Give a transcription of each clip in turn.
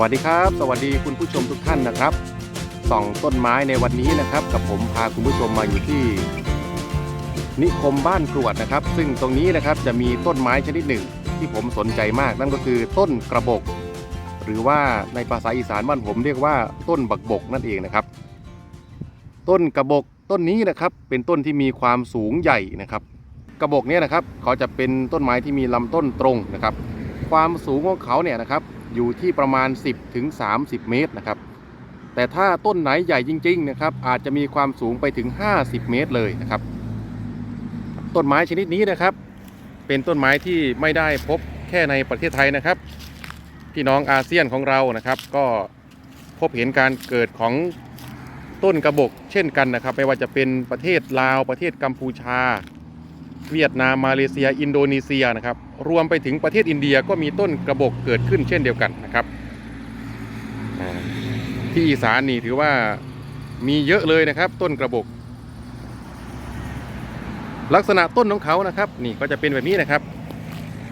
วัสดีครับ สวัสดีคุณผู้ชมทุกท่านนะครับส่องต้นไม้ในวันนี้นะครับ กับผมพาคุณผู้ชมมาอยู่ที่ นิคมบ้านกรวดนะครับ ซึ่งตรงนี้นะครับจะมีต้นไม้ชนิดหนึ่งที่ผมสนใจมากนั่นก็คือต้นกระบก หรือว่าในภาษาอีสานบ้านผมเรียกว่าต้นบักบกนั่นเองนะครับ ต้นกระบกต้นนี้นะครับเป็นต้นที่มีความสูงใหญ่นะครับ กระบกเนี่ยนะครับเขาจะเป็นต้นไม้ที่มีลำต้นตรงนะครับ ความสูงของเขาเนี่ยนะครับ อยู่ที่ประมาณ 10ถึง30 เมตรนะครับ แต่ถ้าต้นไหนใหญ่จริงๆนะครับอาจจะมีความสูงไปถึง 50 เมตรเลยนะครับ ต้นไม้ชนิดนี้นะครับ เป็นต้นไม้ที่ไม่ได้พบแค่ในประเทศไทยนะครับพี่น้องอาเซียนของเรานะครับ ก็พบเห็นการเกิดของต้นกระบกเช่นกันนะครับ ไม่ว่าจะเป็นประเทศลาวประเทศกัมพูชา เวียดนามมาเลเซีย อินโดนีเซียนะครับ รวมไปถึงประเทศอินเดียก็มีต้นกระบอกเกิดขึ้นเช่นเดียวกันนะครับ ที่อีสานนี่ถือว่ามีเยอะเลยนะครับ ต้นกระบอกลักษณะต้นของเขานะครับ นี่ก็จะเป็นแบบนี้นะครับ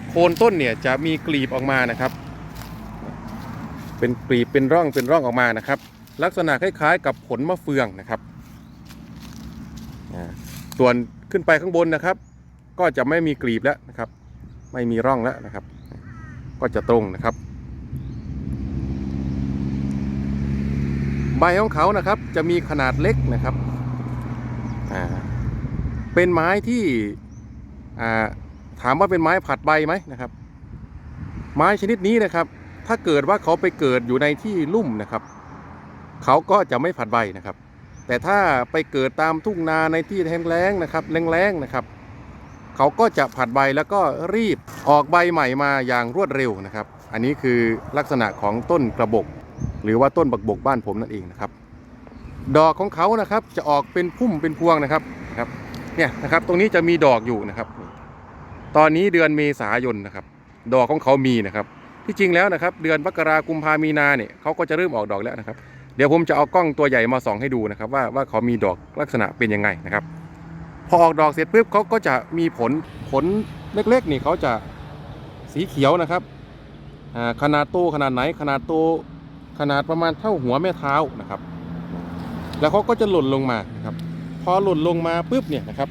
โคนต้นเนี่ยจะมีกลีบออกมานะครับ เป็นกลีบเป็นร่องเป็นร่องออกมานะครับ ลักษณะคล้ายๆ กับผลมะเฟืองนะครับส่วนขึ้นไปข้างบนนะครับ ก็จะไม่มีกลีบแล้วนะครับ ไม่มีร่องแล้วนะครับ ก็จะตรงนะครับ ใบของเขานะครับจะมีขนาดเล็กนะครับเป็นไม้ที่ถามว่าเป็นไม้ผัดใบไหมนะครับ ไม้ชนิดนี้นะครับ ถ้าเกิดว่าเขาไปเกิดอยู่ในที่ลุ่มนะครับ เขาก็จะไม่ผัดใบนะครับ แต่ถ้าไปเกิดตามทุ่งนาในที่แห้งแล้งนะครับแรงๆนะครับ เขาก็จะผัดใบแล้วก็รีบออกใบใหม่มาอย่างรวดเร็วนะครับ อันนี้คือลักษณะของต้นกระบก หรือว่าต้นบักบกบ้านผมนั่นเองนะครับ ดอกของเขานะครับจะออกเป็นพุ่มเป็นพวงนะครับนะครับเนี่ยนะครับตรงนี้จะมีดอกอยู่นะครับ ตอนนี้เดือนเมษายนนะครับ ดอกของเขามีนะครับที่จริงแล้วนะครับ เดือนมกรากุมภามีนาเนี่ยเขาก็จะเริ่มออกดอกแล้วนะครับ เดี๋ยวผมจะเอากล้องตัวใหญ่มาส่องให้ดูนะครับ ว่าว่าเขามีดอกลักษณะเป็นยังไงนะครับ พอออกดอกเสร็จปุ๊บเขาก็จะมีผลผลเล็กๆนี่เขาจะสีเขียวนะครับขนาดโตขนาดไหนขนาดโตขนาดประมาณเท่าหัวแม่เท้านะครับ แล้วเขาก็จะหล่นลงมานะครับพอหล่นลงมาปุ๊บเนี่ยนะครับ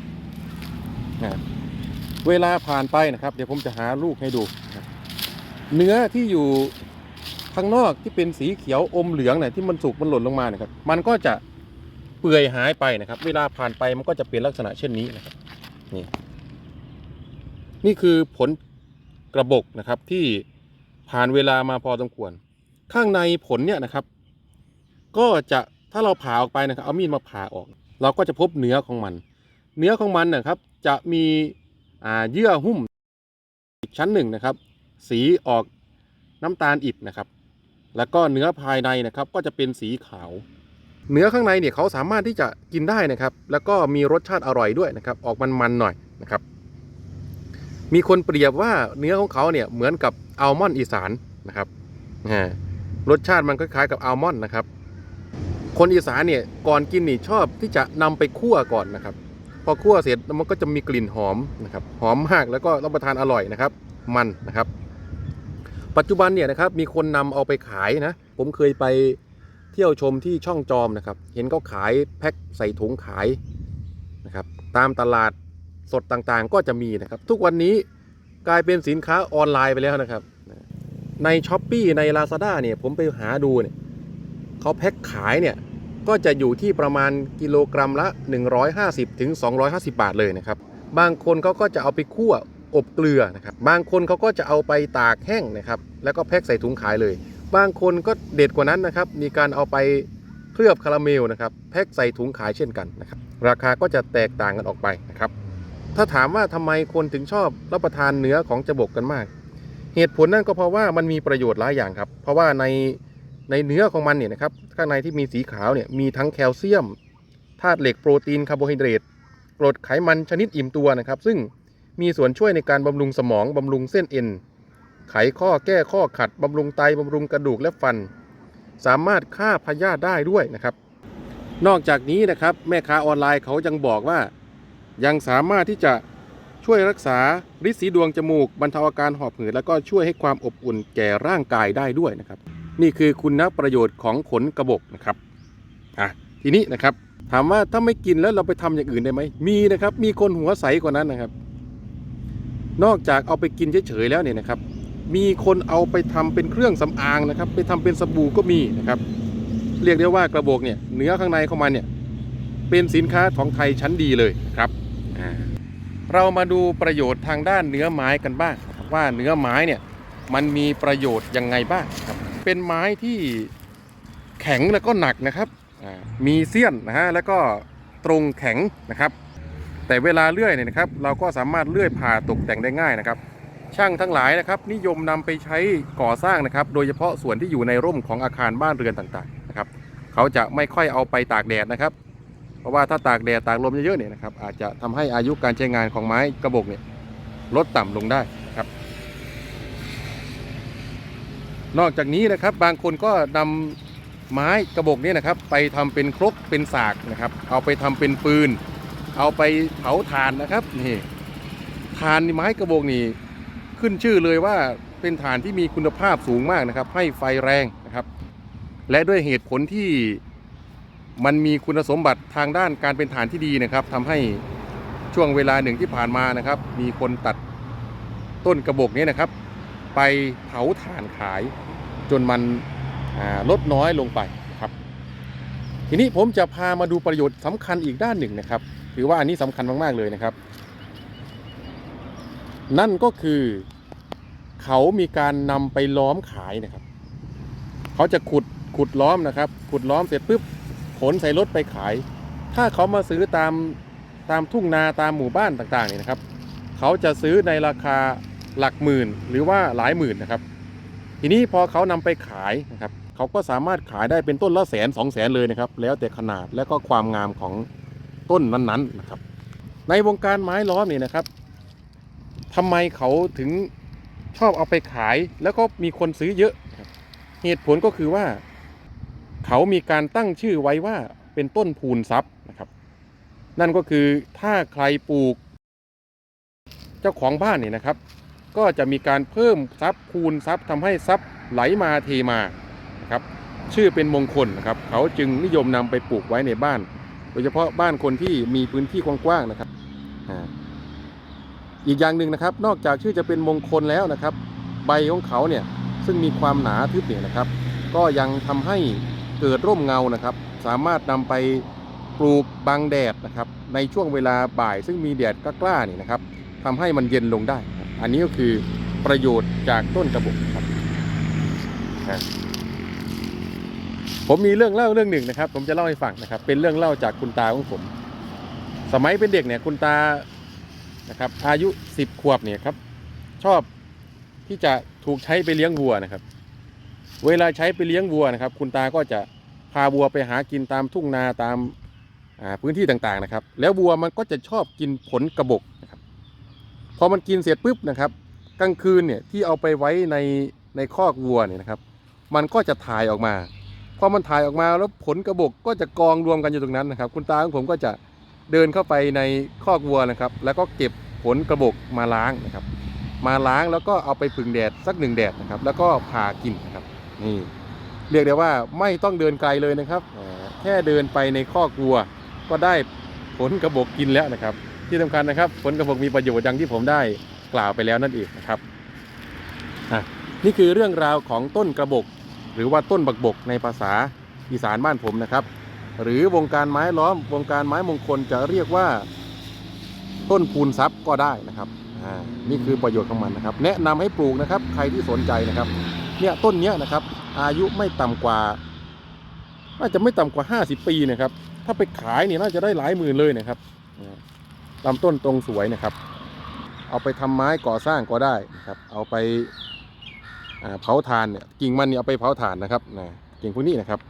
เวลาผ่านไปนะครับ เดี๋ยวผมจะหาลูกให้ดู เนื้อที่อยู่ข้างนอกที่เป็นสีเขียวอมเหลืองเนี่ยที่มันสุกมันหล่นลงมาเนี่ยครับมันก็จะ เปื่อยหายไปนะครับ เวลาผ่านไปมันก็จะเป็นลักษณะเช่นนี้นะครับนี่นี่คือผลกระบอกนะครับที่ผ่านเวลามาพอสมควร ข้างในผลเนี่ยนะครับ ก็จะถ้าเราผ่าออกไปนะครับเอามีดมาผ่าออก เราก็จะพบเนื้อของมัน เนื้อของมันนะครับ จะมีเยื่อหุ้มอีกชั้นหนึ่งนะครับ สีออกน้ำตาลอิฐนะครับ แล้วก็เนื้อภายในนะครับ ก็จะเป็นสีขาว เนื้อข้างในเนี่ยเขาสามารถที่จะกินได้นะครับ แล้วก็มีรสชาติอร่อยด้วยนะครับ ออกมันๆหน่อยนะครับ มีคนเปรียบว่าเนื้อของเขาเนี่ยเหมือนกับอัลมอนด์อีสานนะครับรสชาติมันคล้ายๆกับอัลมอนด์นะครับ คนอีสานเนี่ยก่อนกินนี่ชอบที่จะนำไปคั่วก่อนนะครับ พอคั่วเสร็จมันก็จะมีกลิ่นหอมนะครับ หอมมากแล้วก็รับประทานอร่อยนะครับ มันนะครับ ปัจจุบันเนี่ยนะครับมีคนนำเอาไปขายนะ ผมเคยไป เที่ยวชมที่ช่องจอมนะครับ เห็นเขาขายแพ็คใส่ถุงขายนะครับ ตามตลาดสดต่างๆก็จะมีนะครับ ทุกวันนี้กลายเป็นสินค้าออนไลน์ไปแล้วนะครับ ใน s h อ p e e ใน Lazada เนี่ยผมไปหาดูเนี่ยเขาแพ็คขายเนี่ยก็จะอยู่ที่ประมาณกิโลกรัมละ 150ถึง250 บาทเลยนะครับ บางคนเขาก็จะเอาไปคั่วอบเกลือนะครับ บางคนเขาก็จะเอาไปตากแห้งนะครับ แล้วก็แพ็คใส่ถุงขายเลย บางคนก็เด็ดกว่านั้นนะครับ มีการเอาไปเคลือบคาราเมลนะครับ แพ็คใส่ถุงขายเช่นกันนะครับ ราคาก็จะแตกต่างกันออกไปนะครับ ถ้าถามว่าทำไมคนถึงชอบรับประทานเนื้อของจบกกันมาก เหตุผลนั่นก็เพราะว่ามันมีประโยชน์หลายอย่างครับ เพราะว่าในในเนื้อของมันเนี่ยนะครับ ข้างในที่มีสีขาวเนี่ยมีทั้งแคลเซียม ธาตุเหล็กโปรตีนคาร์โบไฮเดรตกรดไขมันชนิดอิ่มตัวนะครับ ซึ่งมีส่วนช่วยในการบำรุงสมองบำรุงเส้นเอ็น ไขข้อแก้ข้อขัดบำรุงไตบำรุงกระดูกและฟัน สามารถฆ่าพยาธิได้ด้วยนะครับ นอกจากนี้นะครับแม่ค้าออนไลน์เขายังบอกว่า ยังสามารถที่จะช่วยรักษาริดสีดวงจมูกบรรเทาอาการหอบหืดแล้วก็ช่วยให้ความอบอุ่นแก่ร่างกายได้ด้วยนะครับ นี่คือคุณประโยชน์ของผลกระบอกนะครับอะทีนี้นะครับถามว่าถ้าไม่กินแล้วเราไปทำอย่างอื่นได้ไหมมีนะครับ มีคนหัวใสกว่านั้นนะครับ นอกจากเอาไปกินเฉยๆแล้วเนี่ยนะครับ มีคนเอาไปทำเป็นเครื่องสำอางนะครับ ไปทำเป็นสบู่ก็มีนะครับ เรียกได้ว่ากระบอกเนี่ยเนื้อข้างในของมันเนี่ยเป็นสินค้าของไทยชั้นดีเลยครับอ่าเรามาดูประโยชน์ทางด้านเนื้อไม้กันบ้าง ว่าเนื้อไม้เนี่ยมันมีประโยชน์ยังไงบ้างครับ เป็นไม้ที่แข็งแล้วก็หนักนะครับอ่ามีเสี้ยนนะฮะแล้วก็ตรงแข็งนะครับ แต่เวลาเลื่อยเนี่ยนะครับ เราก็สามารถเลื่อยผ่าตกแต่งได้ง่ายนะครับ ช่างทั้งหลายนะครับ นิยมนำไปใช้ก่อสร้างนะครับ โดยเฉพาะส่วนที่อยู่ในร่มของอาคารบ้านเรือนต่างๆนะครับ เขาจะไม่ค่อยเอาไปตากแดดนะครับ เพราะว่าถ้าตากแดดตากลมเยอะๆเนี่ยนะครับ อาจจะทำให้อายุการใช้งานของไม้กระบอกเนี่ยลดต่ำลงได้นะครับ นอกจากนี้นะครับบางคนก็นำไม้กระบอกเนี่ยนะครับ ไปทำเป็นครกเป็นสากนะครับ เอาไปทำเป็นปืน เอาไปเผาถ่านนะครับนี่ถ่านไม้กระบอกนี่ ขึ้นชื่อเลยว่าเป็นถ่านที่มีคุณภาพสูงมากนะครับ ให้ไฟแรงนะครับ และด้วยเหตุผลที่มันมีคุณสมบัติทางด้านการเป็นฐานที่ดีนะครับทำให้ช่วงเวลาหนึ่งที่ผ่านมานะครับ มีคนตัดต้นกระบอกนี้นะครับ ไปเผาถ่านขาย จนมันลดน้อยลงไปครับ ทีนี้ผมจะพามาดูประโยชน์สำคัญอีกด้านหนึ่งนะครับถือว่าอันนี้สำคัญมาก ๆ เลยนะครับ นั่นก็คือเขามีการนำไปล้อมขายนะครับ เขาจะขุดขุดล้อมนะครับ ขุดล้อมเสร็จปุ๊บขนใส่รถไปขาย ถ้าเขามาซื้อตามตามทุ่งนาตามหมู่บ้านต่างๆนี่นะครับ เขาจะซื้อในราคาหลักหมื่นหรือว่าหลายหมื่นนะครับ ทีนี้พอเขานำไปขายนะครับ เขาก็สามารถขายได้เป็นต้นละแสนสองแสนเลยนะครับ แล้วแต่ขนาดและก็ความงามของต้นนั้นๆนะครับ ในวงการไม้ล้อมนี่นะครับ ทำไมเขาถึงชอบเอาไปขาย แล้วก็มีคนซื้อเยอะ เหตุผลก็คือว่า เขามีการตั้งชื่อไว้ว่าเป็นต้นพูนทรัพย์นะครับ นั่นก็คือถ้าใครปลูก เจ้าของบ้านเนี่ยนะครับ ก็จะมีการเพิ่มทรัพย์คูณทรัพย์ทำให้ทรัพย์ไหลมาเทมานะครับ ชื่อเป็นมงคลนะครับ เขาจึงนิยมนำไปปลูกไว้ในบ้าน โดยเฉพาะบ้านคนที่มีพื้นที่กว้างๆนะครับ อ่าอีกอย่างหนึ่งนะครับ นอกจากชื่อจะเป็นมงคลแล้วนะครับ ใบของเขาเนี่ยซึ่งมีความหนาทึบเนี่ยนะครับ ก็ยังทำให้เกิดร่มเงานะครับ สามารถนำไปปลูกบังแดดนะครับ ในช่วงเวลาบ่ายซึ่งมีแดดกล้าๆนี่นะครับทำให้มันเย็นลงได้ครับอันนี้ก็คือประโยชน์จากต้นกระบอกครับอะผมมีเรื่องเล่าเรื่องหนึ่งนะครับ ผมจะเล่าให้ฟังนะครับ เป็นเรื่องเล่าจากคุณตาของผม สมัยเป็นเด็กเนี่ยคุณตา นะครับ อายุสิบขวบเนี่ยครับชอบที่จะถูกใช้ไปเลี้ยงวัวนะครับ เวลาใช้ไปเลี้ยงวัวนะครับ คุณตาก็จะพาวัวไปหากินตามทุ่งนาตามาพื้นที่ต่างๆนะครับ แล้ววัวมันก็จะชอบกินผลกระบอกนะครับ พอมันกินเสร็จปุ๊บนะครับ กลางคืนเนี่ยที่เอาไปไว้ในในคอกวัวเนี่ยนะครับ มันก็จะถ่ายออกมา พอมันถ่ายออกมาแล้วผลกระบอกก็จะกองรวมกันอยู่ตรงนั้นนะครับ คุณตาของผมก็จะ เดินเข้าไปในคอกวัวนะครับ แล้วก็เก็บผลกระบอกมาล้างนะครับ มาล้างแล้วก็เอาไปผึ่งแดดสักหนึ่งแดดนะครับ แล้วก็ผ่ากินนะครับนี่เรียกได้ว่าไม่ต้องเดินไกลเลยนะครับ แค่เดินไปในคอกวัว ก็ได้ผลกระบอกกินแล้วนะครับ ที่สำคัญนะครับ ผลกระบอกมีประโยชน์ดังที่ผมได้กล่าวไปแล้วนั่นเองนะครับนี่คือเรื่องราวของต้นกระบอกหรือว่าต้นบักบกในภาษาอีสานบ้านผมนะครับ หรือวงการไม้ล้อมวงการไม้มงคลจะเรียกว่า ต้นพูนทรัพย์ก็ได้นะครับนี่คือประโยชน์ของมันนะครับ แนะนำให้ปลูกนะครับ ใครที่สนใจนะครับ เนี่ยต้นเนี้ยนะครับ อายุไม่ต่ำกว่าน่าจะไม่ต่ำกว่า 50 ปีนะครับ ถ้าไปขายเนี่ยน่าจะได้หลายหมื่นเลยนะครับอ่าลำต้นตรงสวยนะครับ เอาไปทำไม้ก่อสร้างก็ได้นะครับ เอาไปเผาถ่านเนี่ยกิ่งมันเนี่ยเอาไปเผาถ่านนะครับนะกิ่งพวกนี้นะครับ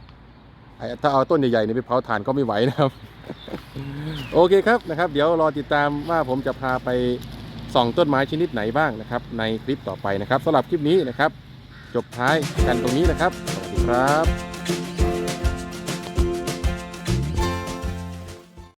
ถ้าเอาต้นใหญ่ๆเนี่ยไปเผาถ่านก็ไม่ไหวนะครับ โอเคครับนะครับ เดี๋ยวรอติดตามว่าผมจะพาไปส่องต้นไม้ชนิดไหนบ้างนะครับ ในคลิปต่อไปนะครับสำหรับคลิปนี้นะครับ จบท้ายกันตรงนี้นะครับ สวัสดีครับ